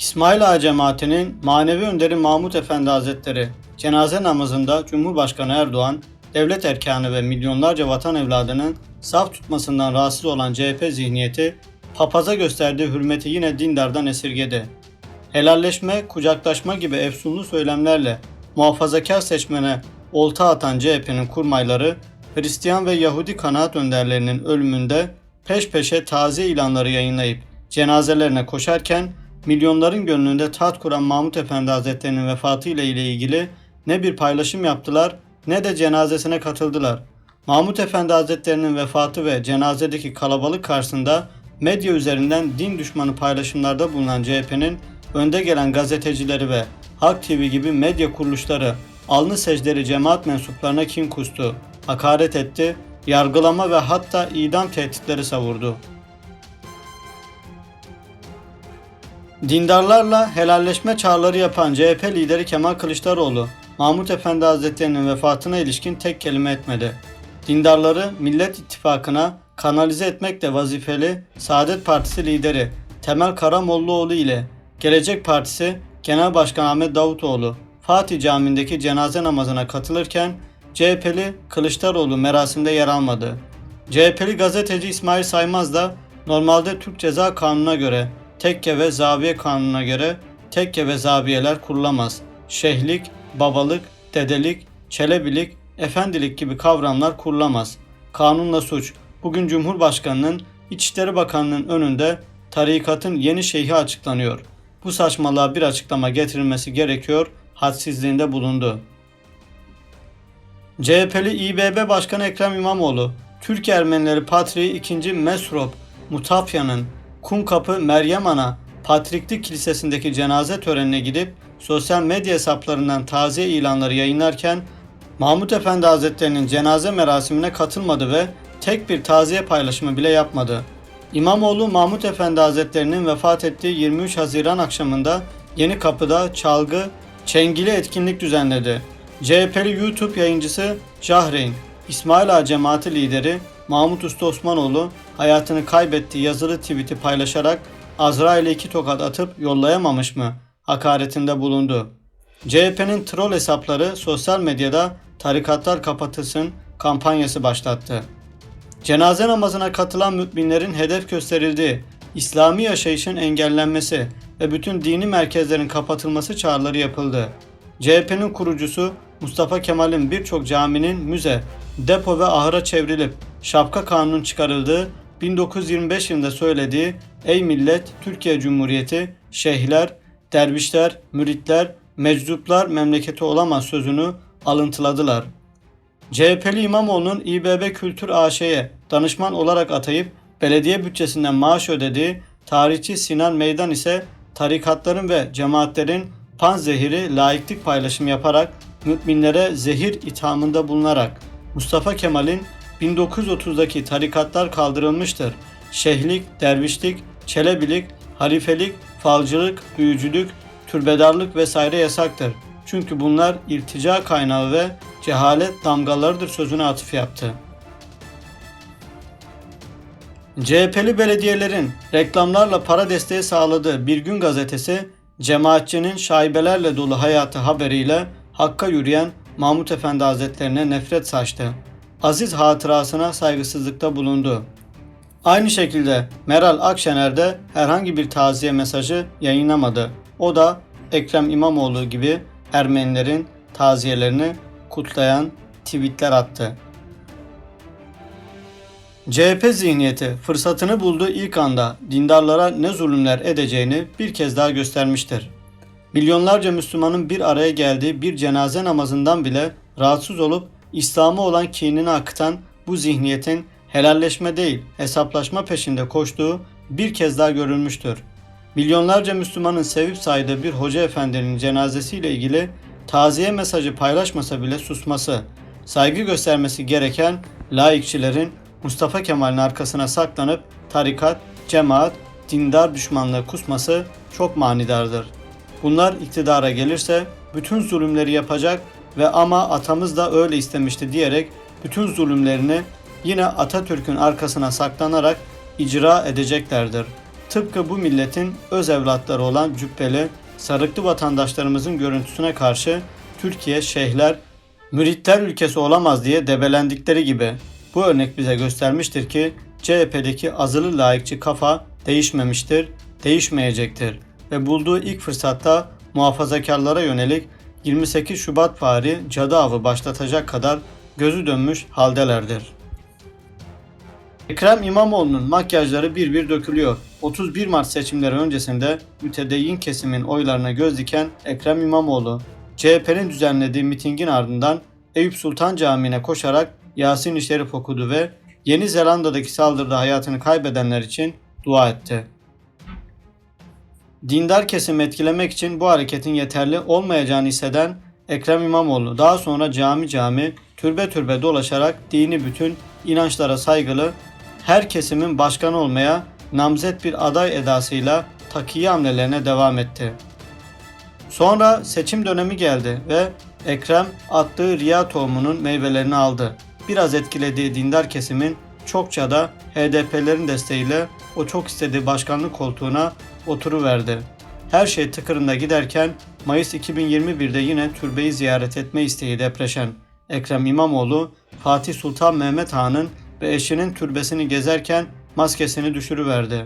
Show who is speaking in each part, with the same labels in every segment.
Speaker 1: İsmail Ağa cemaatinin manevi önderi Mahmut Efendi Hazretleri cenaze namazında Cumhurbaşkanı Erdoğan, devlet erkanı ve milyonlarca vatan evladının saf tutmasından rahatsız olan CHP zihniyeti, papaza gösterdiği hürmeti yine dindardan esirgedi. Helalleşme, kucaklaşma gibi efsunlu söylemlerle muhafazakar seçmene olta atan CHP'nin kurmayları, Hristiyan ve Yahudi kanaat önderlerinin ölümünde peş peşe taze ilanları yayınlayıp cenazelerine koşarken milyonların gönlünde taht kuran Mahmut Efendi Hazretleri'nin vefatı ile ilgili ne bir paylaşım yaptılar ne de cenazesine katıldılar. Mahmut Efendi Hazretleri'nin vefatı ve cenazedeki kalabalık karşısında medya üzerinden din düşmanı paylaşımlarda bulunan CHP'nin önde gelen gazetecileri ve Halk TV gibi medya kuruluşları alnı secdeli cemaat mensuplarına kin kustu, hakaret etti, yargılama ve hatta idam tehditleri savurdu. Dindarlarla helalleşme çağrıları yapan CHP lideri Kemal Kılıçdaroğlu, Mahmut Efendi Hazretleri'nin vefatına ilişkin tek kelime etmedi. Dindarları Millet İttifakı'na kanalize etmekle vazifeli Saadet Partisi lideri Temel Karamollaoğlu ile Gelecek Partisi Genel Başkan Ahmet Davutoğlu Fatih Camii'ndeki cenaze namazına katılırken CHP'li Kılıçdaroğlu merasimde yer almadı. CHP'li gazeteci İsmail Saymaz da normalde Türk Ceza Kanunu'na göre tekke ve zaviye kanununa göre tekke ve zaviyeler kurulamaz. Şeyhlik, babalık, dedelik, çelebilik, efendilik gibi kavramlar kurulamaz. Kanunla suç. Bugün Cumhurbaşkanı'nın İçişleri Bakanı'nın önünde tarikatın yeni şeyhi açıklanıyor. Bu saçmalığa bir açıklama getirilmesi gerekiyor, hadsizliğinde bulundu. CHP'li İBB Başkanı Ekrem İmamoğlu, Türk Ermenileri Patriği 2. Mesrop Mutafya'nın Kumkapı Meryem Ana Patriklik Kilisesi'ndeki cenaze törenine gidip sosyal medya hesaplarından taziye ilanları yayınlarken Mahmut Efendi Hazretleri'nin cenaze merasimine katılmadı ve tek bir taziye paylaşımı bile yapmadı. İmamoğlu Mahmut Efendi Hazretleri'nin vefat ettiği 23 Haziran akşamında Yeni Kapı'da çalgı, çengili etkinlik düzenledi. CHP'li YouTube yayıncısı Cahreyn, İsmail Ağa cemaati lideri Mahmut Usta Osmanoğlu hayatını kaybettiği yazılı tweet'i paylaşarak Azrail'e iki tokat atıp yollayamamış mı? hakaretinde bulundu. CHP'nin troll hesapları sosyal medyada tarikatlar kapatılsın kampanyası başlattı. Cenaze namazına katılan müminlerin hedef gösterildiği İslami yaşayışın engellenmesi ve bütün dini merkezlerin kapatılması çağrıları yapıldı. CHP'nin kurucusu Mustafa Kemal'in birçok caminin müze, depo ve ahıra çevrilip şapka kanunun çıkarıldığı 1925 yılında söylediği Ey millet Türkiye Cumhuriyeti şeyhler, dervişler, müritler, meczuplar memleketi olamaz sözünü alıntıladılar. CHP'li İmamoğlu'nun İBB Kültür AŞ'ye danışman olarak atayıp belediye bütçesinden maaş ödediği tarihçi Sinan Meydan ise tarikatların ve cemaatlerin panzehiri laiklik paylaşım yaparak müminlere zehir ithamında bulunarak Mustafa Kemal'in 1930'daki tarikatlar kaldırılmıştır. Şehlik, dervişlik, çelebilik, halifelik, falcılık, büyücülük, türbedarlık vesaire yasaktır. Çünkü bunlar irtica kaynağı ve cehalet damgalarıdır sözüne atıf yaptı. CHP'li belediyelerin reklamlarla para desteği sağladığı Bir Gün gazetesi, cemaatçinin şaibelerle dolu hayatı haberiyle Hakk'a yürüyen Mahmut Efendi Hazretlerine nefret saçtı. Aziz hatırasına saygısızlıkta bulundu. Aynı şekilde Meral Akşener de herhangi bir taziye mesajı yayınlamadı. O da Ekrem İmamoğlu gibi Ermenilerin taziyelerini kutlayan tweetler attı. CHP zihniyeti fırsatını bulduğu ilk anda dindarlara ne zulümler edeceğini bir kez daha göstermiştir. Milyonlarca Müslümanın bir araya geldiği bir cenaze namazından bile rahatsız olup İslam'a olan kinini akıtan bu zihniyetin helalleşme değil hesaplaşma peşinde koştuğu bir kez daha görülmüştür. Milyonlarca Müslümanın sevip saydığı bir hoca efendinin cenazesiyle ilgili taziye mesajı paylaşmasa bile susması, saygı göstermesi gereken laikçilerin Mustafa Kemal'in arkasına saklanıp tarikat, cemaat, dindar düşmanlığı kusması çok manidardır. Bunlar iktidara gelirse bütün zulümleri yapacak ve ama atamız da öyle istemişti diyerek bütün zulümlerini yine Atatürk'ün arkasına saklanarak icra edeceklerdir. tıpkı bu milletin öz evlatları olan cübbeli, sarıklı vatandaşlarımızın görüntüsüne karşı Türkiye şeyhler, müritler ülkesi olamaz diye debelendikleri gibi bu örnek bize göstermiştir ki CHP'deki azılı layıkçı kafa değişmemiştir, değişmeyecektir ve bulduğu ilk fırsatta muhafazakarlara yönelik 28 Şubat vari cadı avı başlatacak kadar gözü dönmüş haldelerdir. Ekrem İmamoğlu'nun makyajları bir bir dökülüyor. 31 Mart seçimleri öncesinde mütedeyyin kesimin oylarına göz diken Ekrem İmamoğlu, CHP'nin düzenlediği mitingin ardından Eyüp Sultan Camii'ne koşarak Yasin-i Şerif okudu ve Yeni Zelanda'daki saldırıda hayatını kaybedenler için dua etti. Dindar kesimi etkilemek için bu hareketin yeterli olmayacağını hisseden Ekrem İmamoğlu daha sonra cami cami, türbe türbe dolaşarak dini bütün inançlara saygılı, her kesimin başkanı olmaya namzet bir aday edasıyla takiye hamlelerine devam etti. Sonra seçim dönemi geldi ve Ekrem attığı riya tohumunun meyvelerini aldı. Biraz etkilediği dindar kesimin çokça da HDP'lerin desteğiyle o çok istediği başkanlık koltuğuna oturuverdi. Her şey tıkırında giderken Mayıs 2021'de yine türbeyi ziyaret etme isteği depreşen Ekrem İmamoğlu, Fatih Sultan Mehmet Han'ın ve eşinin türbesini gezerken maskesini düşürüverdi.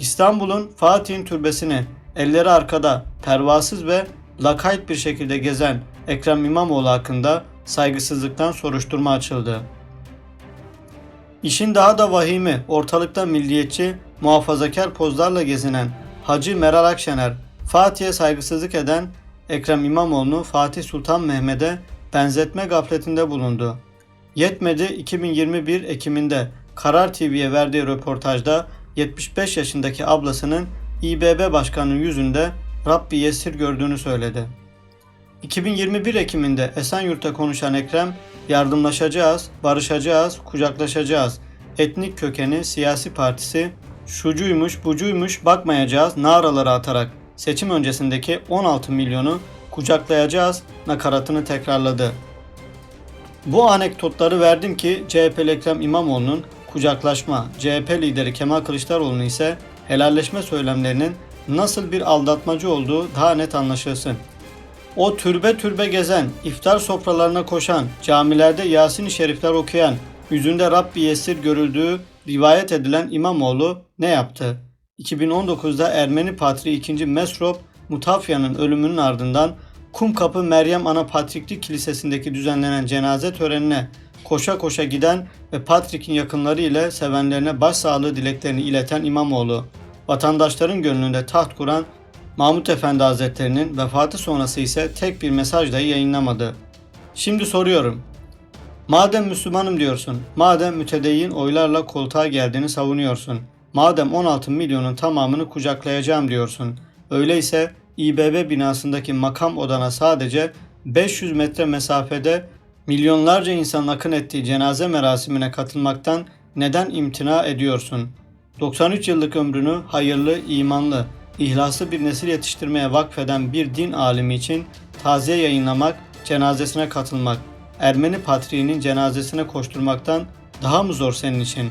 Speaker 1: İstanbul'un Fatih'in türbesini elleri arkada, pervasız ve lakayt bir şekilde gezen Ekrem İmamoğlu hakkında saygısızlıktan soruşturma açıldı. İşin daha da vahimi ortalıkta milliyetçi, muhafazakar pozlarla gezinen Hacı Meral Akşener, Fatih'e saygısızlık eden Ekrem İmamoğlu'nu Fatih Sultan Mehmet'e benzetme gafletinde bulundu. Yetmedi 2021 Ekim'inde Karar TV'ye verdiği röportajda 75 yaşındaki ablasının İBB Başkanı'nın yüzünde Rabbi Yesir gördüğünü söyledi. 2021 Ekim'inde Esenyurt'ta konuşan Ekrem, yardımlaşacağız, barışacağız, kucaklaşacağız. Etnik kökeni, siyasi partisi, şucuymuş, bucuymuş bakmayacağız naraları atarak seçim öncesindeki 16 milyonu kucaklayacağız nakaratını tekrarladı. Bu anekdotları verdim ki CHP'li Ekrem İmamoğlu'nun kucaklaşma, CHP lideri Kemal Kılıçdaroğlu'nun ise helalleşme söylemlerinin nasıl bir aldatmacı olduğu daha net anlaşılsın. O türbe türbe gezen, iftar sofralarına koşan, camilerde Yasin-i Şerifler okuyan, yüzünde Rabbi Yesir görüldüğü rivayet edilen İmamoğlu ne yaptı? 2019'da Ermeni Patri 2. Mesrop Mutafya'nın ölümünün ardından Kumkapı Meryem Ana Patriklik Kilisesi'ndeki düzenlenen cenaze törenine koşa koşa giden ve Patrik'in yakınları ile sevenlerine başsağlığı dileklerini ileten İmamoğlu, vatandaşların gönlünde taht kuran Mahmut Efendi Hazretleri'nin vefatı sonrası ise tek bir mesaj dahi yayınlamadı. Şimdi soruyorum. Madem Müslümanım diyorsun, madem mütedeyyin oylarla koltuğa geldiğini savunuyorsun, madem 16 milyonun tamamını kucaklayacağım diyorsun, öyleyse İBB binasındaki makam odana sadece 500 metre mesafede milyonlarca insanın akın ettiği cenaze merasimine katılmaktan neden imtina ediyorsun? 93 yıllık ömrünü hayırlı, imanlı, ihlaslı bir nesil yetiştirmeye vakfeden bir din alimi için taziye yayınlamak, cenazesine katılmak, Ermeni patriğinin cenazesine koşturmaktan daha mı zor senin için?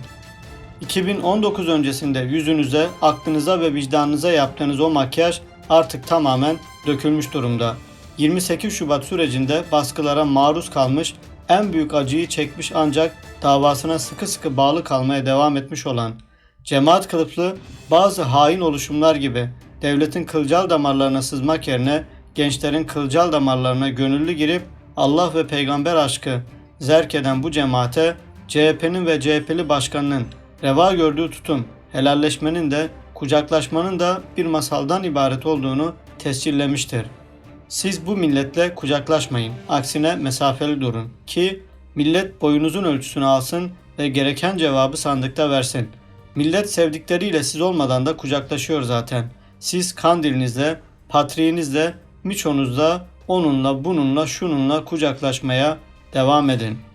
Speaker 1: 2019 öncesinde yüzünüze, aklınıza ve vicdanınıza yaptığınız o makyaj artık tamamen dökülmüş durumda. 28 Şubat sürecinde baskılara maruz kalmış, en büyük acıyı çekmiş ancak davasına sıkı sıkı bağlı kalmaya devam etmiş olan cemaat kılıflı bazı hain oluşumlar gibi devletin kılcal damarlarına sızmak yerine gençlerin kılcal damarlarına gönüllü girip Allah ve peygamber aşkı zerk eden bu cemaate CHP'nin ve CHP'li başkanının reva gördüğü tutum, helalleşmenin de kucaklaşmanın da bir masaldan ibaret olduğunu tescillemiştir. Siz bu milletle kucaklaşmayın. Aksine mesafeli durun ki millet boyunuzun ölçüsünü alsın ve gereken cevabı sandıkta versin. Millet sevdikleriyle siz olmadan da kucaklaşıyor zaten. Siz kandilinizle, patriğinizle, miçonuzla, onunla, bununla, şununla kucaklaşmaya devam edin.''